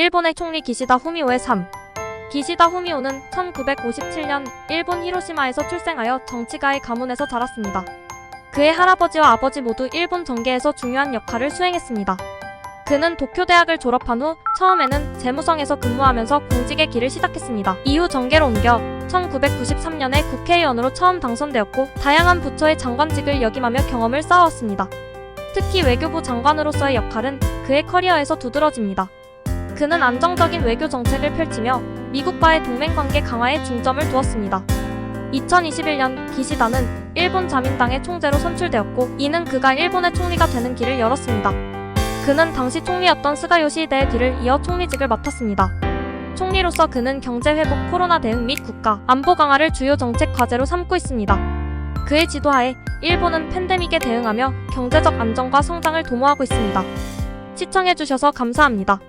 일본의 총리 기시다 후미오의 삶. 기시다 후미오는 1957년 일본 히로시마에서 출생하여 정치가의 가문에서 자랐습니다. 그의 할아버지와 아버지 모두 일본 정계에서 중요한 역할을 수행했습니다. 그는 도쿄대학을 졸업한 후 처음에는 재무성에서 근무하면서 공직의 길을 시작했습니다. 이후 정계로 옮겨 1993년에 국회의원으로 처음 당선되었고 다양한 부처의 장관직을 역임하며 경험을 쌓아왔습니다. 특히 외교부 장관으로서의 역할은 그의 커리어에서 두드러집니다. 그는 안정적인 외교 정책을 펼치며 미국과의 동맹관계 강화에 중점을 두었습니다. 2021년 기시다는 일본 자민당의 총재로 선출되었고 이는 그가 일본의 총리가 되는 길을 열었습니다. 그는 당시 총리였던 스가 요시히데의 뒤를 이어 총리직을 맡았습니다. 총리로서 그는 경제 회복, 코로나 대응 및 국가 안보 강화를 주요 정책 과제로 삼고 있습니다. 그의 지도하에 일본은 팬데믹에 대응하며 경제적 안정과 성장을 도모하고 있습니다. 시청해주셔서 감사합니다.